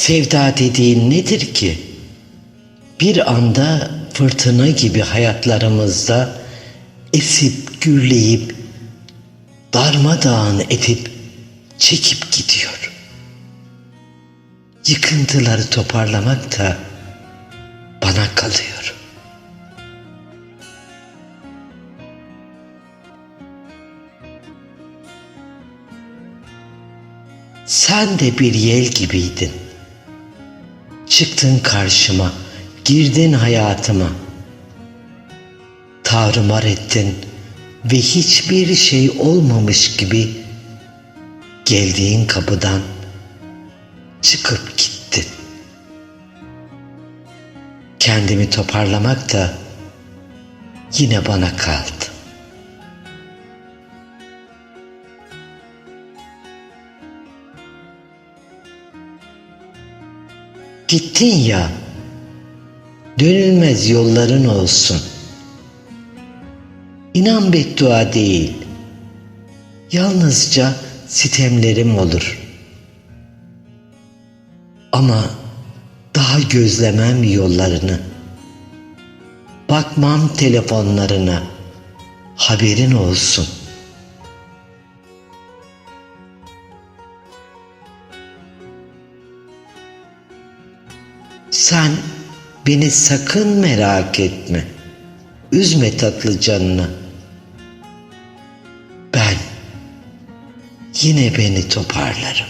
Sevda dediğin nedir ki? Bir anda fırtına gibi hayatlarımızda esip gürleyip darmadağın edip çekip gidiyor. Yıkıntıları toparlamak da bana kalıyor. Sen de bir yel gibiydin. Çıktın karşıma, girdin hayatıma. Tarumar ettin ve hiçbir şey olmamış gibi geldiğin kapıdan çıkıp gittin. Kendimi toparlamak da yine bana kaldı. Gittin ya, dönülmez yolların olsun. İnan beddua değil, yalnızca sitemlerim olur. Ama daha gözlemem yollarını, bakmam telefonlarına, haberin olsun. Sen beni sakın merak etme. Üzme tatlı canını. Ben yine beni toparlarım.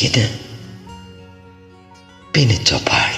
Yine beni toparlarım.